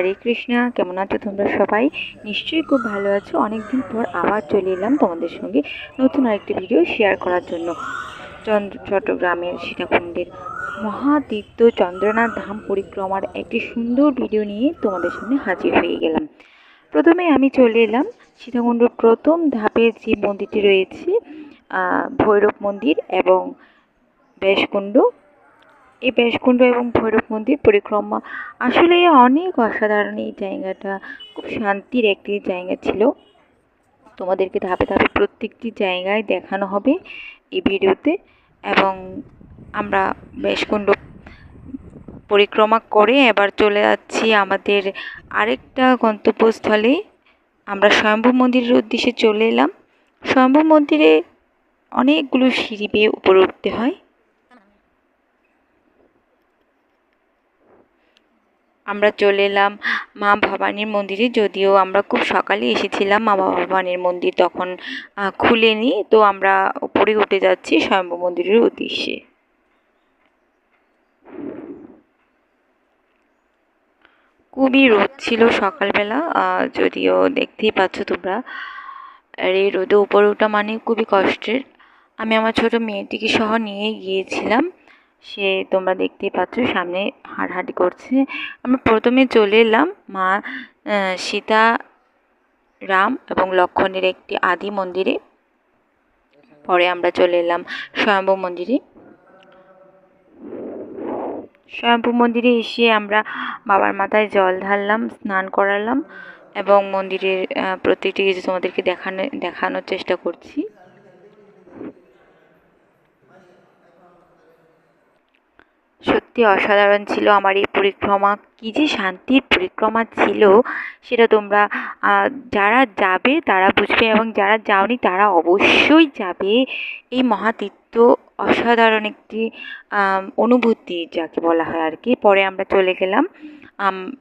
হরে কৃষ্ণা, কেমন আছো তোমরা সবাই? নিশ্চয়ই খুব ভালো আছো। অনেকদিন পর আবার চলে এলাম তোমাদের সঙ্গে নতুন আরেকটি ভিডিও শেয়ার করার জন্য। চন্দ্র, চট্টগ্রামের সীতাকুণ্ডের মহাতীর্থ চন্দ্রনাথ ধাম পরিক্রমার একটি সুন্দর ভিডিও নিয়ে তোমাদের সামনে হাজির হয়ে গেলাম। প্রথমে আমি চলে এলাম সীতাকুণ্ডর প্রথম ধাপের যে মন্দিরটি রয়েছে ভৈরব মন্দির এবং বেশকুণ্ড এই বেশকুণ্ড এবং ভৈরব মন্দির পরিক্রমা। আসলে অনেক অসাধারণ এই জায়গাটা। খুব শান্তির একটি জায়গা ছিল। তোমাদেরকে ধাপে ধাপে প্রত্যেকটি জায়গায় দেখানো হবে এই ভিডিওতে। এবং আমরা বেশকুণ্ড পরিক্রমা করে এবার চলে যাচ্ছি আমাদের আরেকটা গন্তব্যস্থলে। আমরা স্বয়ম্ভু মন্দিরের উদ্দেশ্যে চলে এলাম। স্বয়ম্ভু মন্দিরে অনেকগুলো সিঁড়ি বেয়ে উপরে উঠতে হয়। আমরা চলে এলাম মা ভবানীর মন্দিরে, যদিও আমরা খুব সকালে এসেছিলাম মা ভবানীর মন্দির তখন খুলেনি। তো আমরা উপরে উঠে যাচ্ছি স্বয়ম্ভু মন্দিরের উদ্দেশ্যে। খুবই রোদ ছিল সকালবেলা যদিও দেখতেই পাচ্ছ তোমরা, আর এই রোদে উপরে ওঠা মানে খুবই কষ্টের। আমি আমার ছোট মেয়েটিকে সহ নিয়ে গিয়েছিলাম। সে তোমরা দেখতেই পাচ্ছ সামনে হাঁটাহাঁটি করছে। আমরা প্রথমে চলে এলাম মা সীতা, রাম এবং লক্ষণের একটি আদি মন্দিরে। পরে আমরা চলে এলাম স্বয়ম্ভু মন্দিরে। স্বয়ম্ভু মন্দিরে এসে আমরা বাবার মাথায় জল ঢাললাম, স্নান করালাম এবং মন্দিরের প্রত্যেকটি কিছু তোমাদেরকে দেখানো, দেখানোর চেষ্টা করছি। সত্যি অসাধারণ ছিল আমার এই পরিক্রমা। কী যে শান্তির পরিক্রমা ছিল, সেটা তোমরা যারা যাবে তারা বুঝবে এবং যারা যাওনি তারা অবশ্যই যাবে। এই মহাতীর্থ অসাধারণ একটি অনুভূতি যাকে বলা হয় আর কি। পরে আমরা চলে গেলাম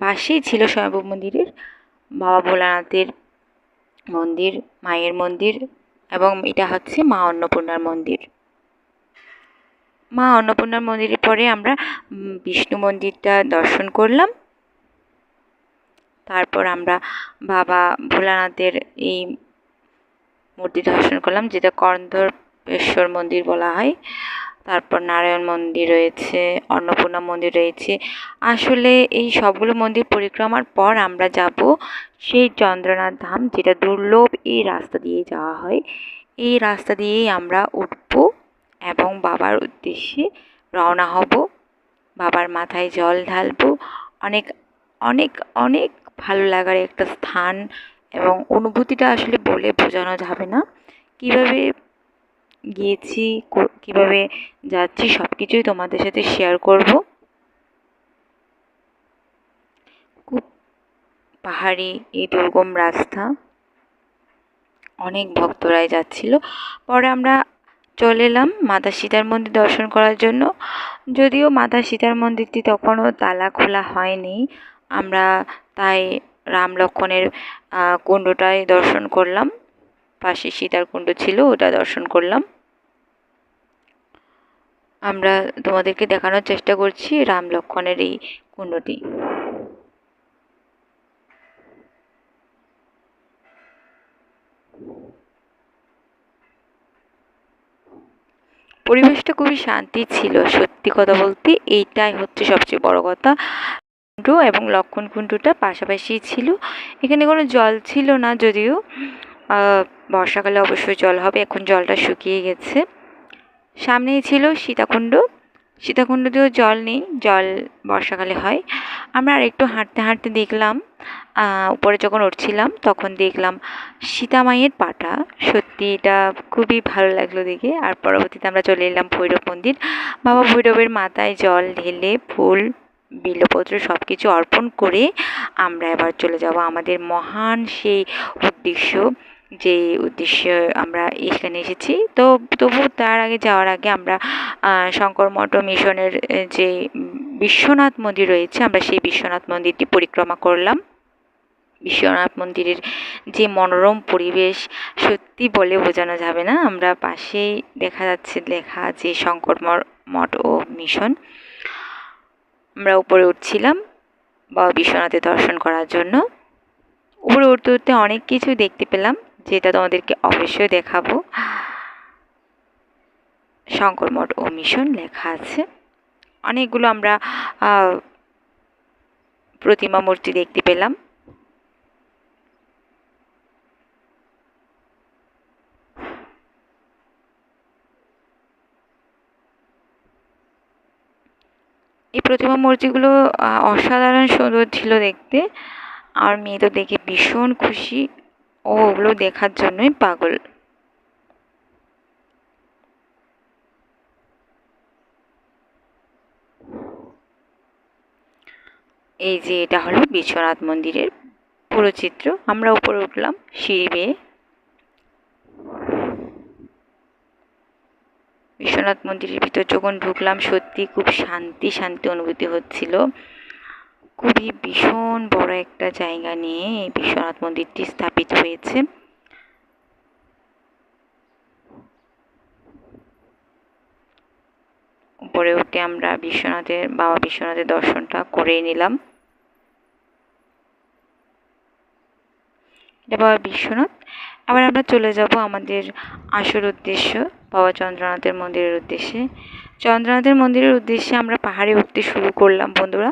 পাশেই ছিল স্বয়ম্ভু মন্দিরের, বাবা ভোলানাথের মন্দির, মায়ের মন্দির এবং এটা হচ্ছে মা অন্নপূর্ণার মন্দির। মা অন্নপূর্ণার মন্দিরের পরে আমরা বিষ্ণু মন্দিরটা দর্শন করলাম। তারপর আমরা বাবা ভোলানাথের এই মূর্তি দর্শন করলাম, যেটা করন্ধরেশ্বর মন্দির বলা হয়। তারপর নারায়ণ মন্দির রয়েছে, অন্নপূর্ণা মন্দির রয়েছে। আসলে এই সবগুলো মন্দির পরিক্রমার পর আমরা যাব সেই চন্দ্রনাথ ধাম, যেটা দুর্লভ এই রাস্তা দিয়ে যাওয়া হয়। এই রাস্তা দিয়েই আমরা উঠব এবং বাবার উদ্দেশ্যে রওনা হব। বাবার মাথায় জল ঢালবো। অনেক অনেক অনেক ভালো লাগার একটা স্থান এবং অনুভূতিটা আসলে বলে বোঝানো যাবে না। কীভাবে গিয়েছি কীভাবে যাচ্ছি সব কিছুই তোমাদের সাথে শেয়ার করব। খুব পাহাড়ি এই দুর্গম রাস্তা। অনেক ভক্তরাই যাচ্ছিল। পরে আমরা চলে এলাম মাতা সীতার মন্দির দর্শন করার জন্য। যদিও মাতা সীতার মন্দিরটি তখনও তালা খোলা হয়নি। আমরা তাই রাম লক্ষণের কুণ্ডটাই দর্শন করলাম। পাশে সীতার কুণ্ড ছিল, ওটা দর্শন করলাম। আমরা তোমাদেরকে দেখানোর চেষ্টা করছি রাম লক্ষণের এই কুণ্ডটি। পরিবেশটা খুবই শান্তি ছিল, সত্যি কথা বলতে এইটাই হচ্ছে সবচেয়ে বড় কথা। কুণ্ডু এবং লক্ষণ কুণ্ডটা পাশাপাশি ছিল, এখানে কোনো জল ছিল না যদিও। বর্ষাকালে অবশ্যই জল হবে, এখন জলটা শুকিয়ে গেছে। সামনেই ছিল সীতাকুণ্ড। সীতাকুণ্ডতেও জল নেই, জল বর্ষাকালে হয়। আমরা আর একটু হাঁটতে হাঁটতে দেখলাম উপরে যখন উঠছিলাম, তখন দেখলাম সীতা মায়ের পাটা। সত্যি এটা খুবই ভালো লাগল দেখে। আর পরবর্তীতে আমরা চলে এলাম ভৈরব মন্দির। বাবা ভৈরবের মাথায় জল ঢেলে ফুল বিল্লপত্র সব কিছু অর্পণ করে আমরা এবার চলে যাব আমাদের মহান সেই উদ্দেশ্য, যে উদ্দেশ্যে আমরা এখানে এসেছি। তো তবু তার আগে যাওয়ার আগে আমরা শঙ্কর মঠ মিশনের যে বিশ্বনাথ মন্দির রয়েছে, আমরা সেই বিশ্বনাথ মন্দিরটি পরিক্রমা করলাম। বিশ্বনাথ মন্দিরের যে মনোরম পরিবেশ, সত্যি বলে বোঝানো যাবে না। আমরা পাশেই দেখা যাচ্ছে, লেখা যে শঙ্কর মঠ ও মিশন। আমরা উপরে উঠছিলাম বাবা বিশ্বনাথের দর্শন করার জন্য। উপরে উঠতে উঠতে অনেক কিছু দেখতে পেলাম, যেটা তোমাদেরকে অবশ্যই দেখাবো। শঙ্কর মঠ ও মিশন লেখা আছে। অনেকগুলো আমরা প্রতিমা মূর্তি দেখতে পেলাম। এই প্রতিমা মূর্তিগুলো অসাধারণ সুন্দর ছিল দেখতে। আর মেয়ে তো দেখে ভীষণ খুশি। ও ওগুলো দেখার জন্যই পাগল। এই যে এটা হলো বিশ্বনাথ মন্দিরের পুরো চিত্র। আমরা উপরে উঠলাম, সিঁড়ি বেয়ে। বিশ্বনাথ মন্দিরের ভিতর যখন ঢুকলাম, সত্যি খুব শান্তি শান্তি অনুভূতি হচ্ছিল। খুবই ভীষণ বড় একটা জায়গা নিয়ে এই বিশ্বনাথ মন্দিরটি স্থাপিত হয়েছে। উপরে উঠে আমরা বিশ্বনাথের, বাবা বিশ্বনাথের দর্শনটা করে নিলাম। এটা বাবা বিশ্বনাথ? আবার আমরা চলে যাব আমাদের আসল উদ্দেশ্য, বাবা চন্দ্রনাথের মন্দিরের উদ্দেশ্যে। চন্দ্রনাথের মন্দিরের উদ্দেশ্যে আমরা পাহাড়ে উঠতে শুরু করলাম, বন্ধুরা।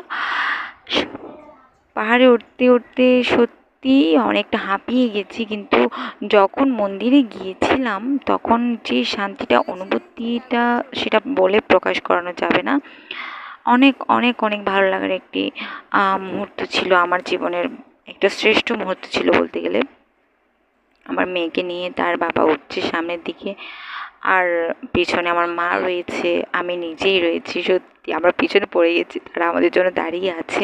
পাহাড়ে উঠতে উঠতে সত্যি অনেকটা হাঁপিয়ে গেছি, কিন্তু যখন মন্দিরে গিয়েছিলাম, তখন যে শান্তিটা, অনুভূতিটা সেটা বলে প্রকাশ করানো যাবে না। অনেক অনেক অনেক ভালো লাগার একটি মুহূর্ত ছিল আমার জীবনের, একটা শ্রেষ্ঠ মুহূর্ত ছিল বলতে গেলে। আমার মেয়েকে নিয়ে তার বাবা উঠছে সামনের দিকে। আর পিছনে আমার মা রয়েছে, আমি নিজেই রয়েছি। সত্যি, আমরা পিছনে পড়ে গেছি, তারা আমাদের জন্য দাঁড়িয়ে আছে।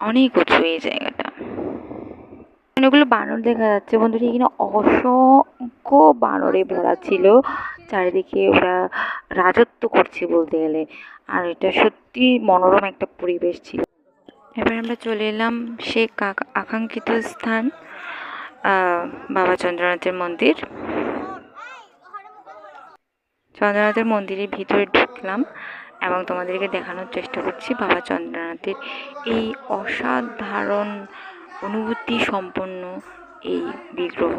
অনেক উঁচু এই জায়গাটা। অনেকগুলো বানর দেখা যাচ্ছে। বন্ধুরা, এখানে অসংখ্য বানরে ভরা ছিল। চারিদিকে ওরা রাজত্ব করছে বলতে গেলে। আর এটা সত্যি মনোরম একটা পরিবেশ ছিল। এবার আমরা চলে এলাম সে আকাঙ্ক্ষিত স্থান বাবা চন্দ্রনাথের মন্দির। চন্দ্রনাথের মন্দিরের ভিতরে ঢুকলাম এবং তোমাদেরকে দেখানোর চেষ্টা করছি বাবা চন্দ্রনাথের এই অসাধারণ অনুভূতি সম্পন্ন এই বিগ্রহ।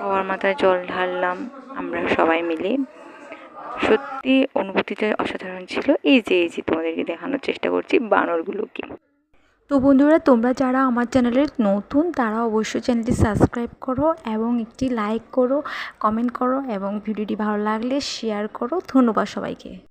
বাবার মাথায় জল ঢাললাম, আমরা সবাই মিলে। সত্যি অনুভূতিটা অসাধারণ ছিল, এই যে এই যে তোমাদেরকে দেখানোর চেষ্টা করছি বানরগুলোকে। তো বন্ধুরা, তোমরা যারা আমার চ্যানেলের নতুন, তারা অবশ্যই চ্যানেলটি সাবস্ক্রাইব করো এবং একটি লাইক করো, কমেন্ট করো এবং ভিডিওটি ভালো লাগলে শেয়ার করো। ধন্যবাদ সবাইকে।